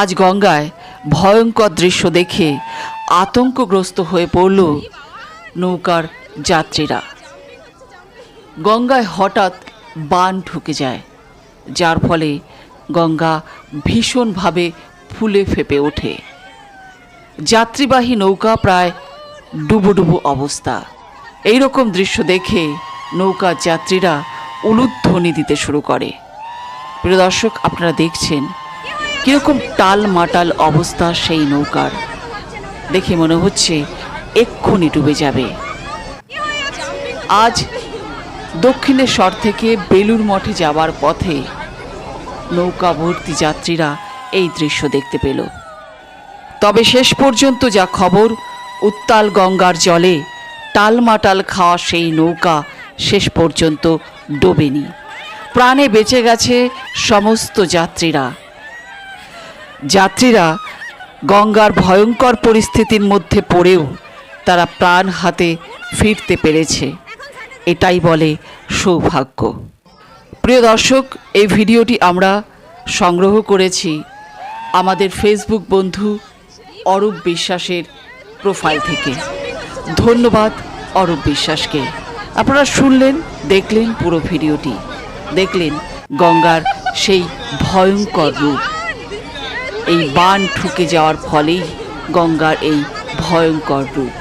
আজ গঙ্গায় ভয়ঙ্কর দৃশ্য দেখে আতঙ্কগ্রস্ত হয়ে পড়ল নৌকার যাত্রীরা। গঙ্গায় হঠাৎ বান ঢুকে যায়, যার ফলে গঙ্গা ভীষণভাবে ফুলে ফেপে ওঠে। যাত্রীবাহী নৌকা প্রায় ডুবুডুবু অবস্থা। এই রকম দৃশ্য দেখে নৌকার যাত্রীরা উলুধ্বনি দিতে শুরু করে। প্রিয় দর্শক, আপনারা দেখছেন কীরকম টাল মাটাল অবস্থা সেই নৌকার? দেখে মনে হচ্ছে এক্ষুনি ডুবে যাবে। আজ দক্ষিণেশ্বর থেকে বেলুর মঠে যাওয়ার পথে নৌকা ভর্তি যাত্রীরা এই দৃশ্য দেখতে পেল। তবে শেষ পর্যন্ত যা খবর, উত্তাল গঙ্গার জলে টালমাটাল খাওয়া সেই নৌকা শেষ পর্যন্ত ডোবেনি। প্রাণে বেঁচে গেছে সমস্ত যাত্রীরা। যাত্রীরা গঙ্গার ভয়ঙ্কর পরিস্থিতির মধ্যে পড়েও তারা প্রাণ হাতে ফিরতে পেরেছে। এটাই বলে সৌভাগ্য। প্রিয় দর্শক, এই ভিডিওটি আমরা সংগ্রহ করেছি আমাদের ফেসবুক বন্ধু অরূপ বিশ্বাসের প্রোফাইল থেকে। ধন্যবাদ অরূপ বিশ্বাসকে। আপনারা শুনলেন, দেখলেন পুরো ভিডিওটি। দেখলেন গঙ্গার সেই ভয়ঙ্কর রূপ। এই বান ঠুকে যাওয়ার ফলেই গঙ্গার এই ভয়ঙ্কর রূপ।